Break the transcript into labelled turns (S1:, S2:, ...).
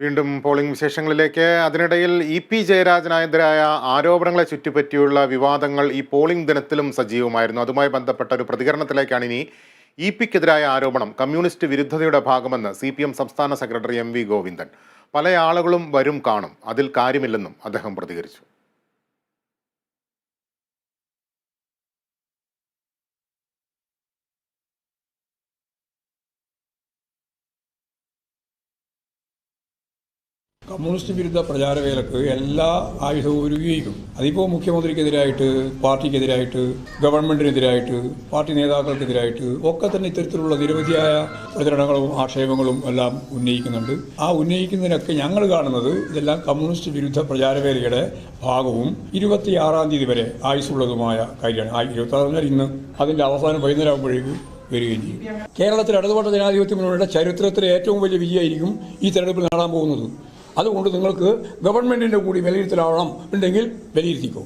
S1: വീണ്ടും പോളിംഗ് വിശേഷങ്ങളിലേക്ക്. അതിനിടയിൽ ഇ പി ജയരാജനെതിരായ ആരോപണങ്ങളെ ചുറ്റിപ്പറ്റിയുള്ള വിവാദങ്ങൾ ഈ പോളിംഗ് ദിനത്തിലും സജീവമായിരുന്നു. അതുമായി ബന്ധപ്പെട്ട ഒരു പ്രതികരണത്തിലേക്കാണ് ഇനി ഇ പിക്കെതിരായ ആരോപണം. കമ്മ്യൂണിസ്റ്റ് വിരുദ്ധതയുടെ ഭാഗമെന്ന് സി പി എം സംസ്ഥാന സെക്രട്ടറി എം വി ഗോവിന്ദൻ. പല ആളുകളും വരും കാണും. അതിൽ കാര്യമില്ലെന്നും അദ്ദേഹം പ്രതികരിച്ചു.
S2: കമ്മ്യൂണിസ്റ്റ് വിരുദ്ധ പ്രചാരവേലക്ക് എല്ലാ ആയുധവും ഒരു ഉപയോഗിക്കും അതിപ്പോൾ മുഖ്യമന്ത്രിക്കെതിരായിട്ട് പാർട്ടിക്കെതിരായിട്ട് ഗവൺമെന്റിനെതിരായിട്ട് പാർട്ടി നേതാക്കൾക്കെതിരായിട്ട് ഒക്കെ തന്നെ ഇത്തരത്തിലുള്ള നിരവധിയായ പ്രചരണങ്ങളും ആക്ഷേപങ്ങളും എല്ലാം ഉന്നയിക്കുന്നുണ്ട്. ആ ഉന്നയിക്കുന്നതിനൊക്കെ ഞങ്ങൾ കാണുന്നത് ഇതെല്ലാം കമ്മ്യൂണിസ്റ്റ് വിരുദ്ധ പ്രചാരവേലയുടെ ഭാഗവും ഇരുപത്തിയാറാം തീയതി വരെ ആയുസുള്ളതുമായ കാര്യമാണ്. ആ ഇരുപത്തി ആറ് പറഞ്ഞാൽ ഇന്ന് അതിന്റെ അവസാനം വൈകുന്നേരം ആകുമ്പോഴേക്കും വരികയും ചെയ്യും. കേരളത്തിൽ ഇടതുപക്ഷ ജനാധിപത്യ മുന്നണിയുടെ ചരിത്രത്തിലെ ഏറ്റവും വലിയ വിജയമായിരിക്കും ഈ തെരഞ്ഞെടുപ്പിൽ നേടാൻ പോകുന്നത്. അതുകൊണ്ട് നിങ്ങൾക്ക് ഗവൺമെന്റിന്റെ കൂടി വിലയിരുത്തലാവണം ഉണ്ടെങ്കിൽ വിലയിരുത്തിക്കോ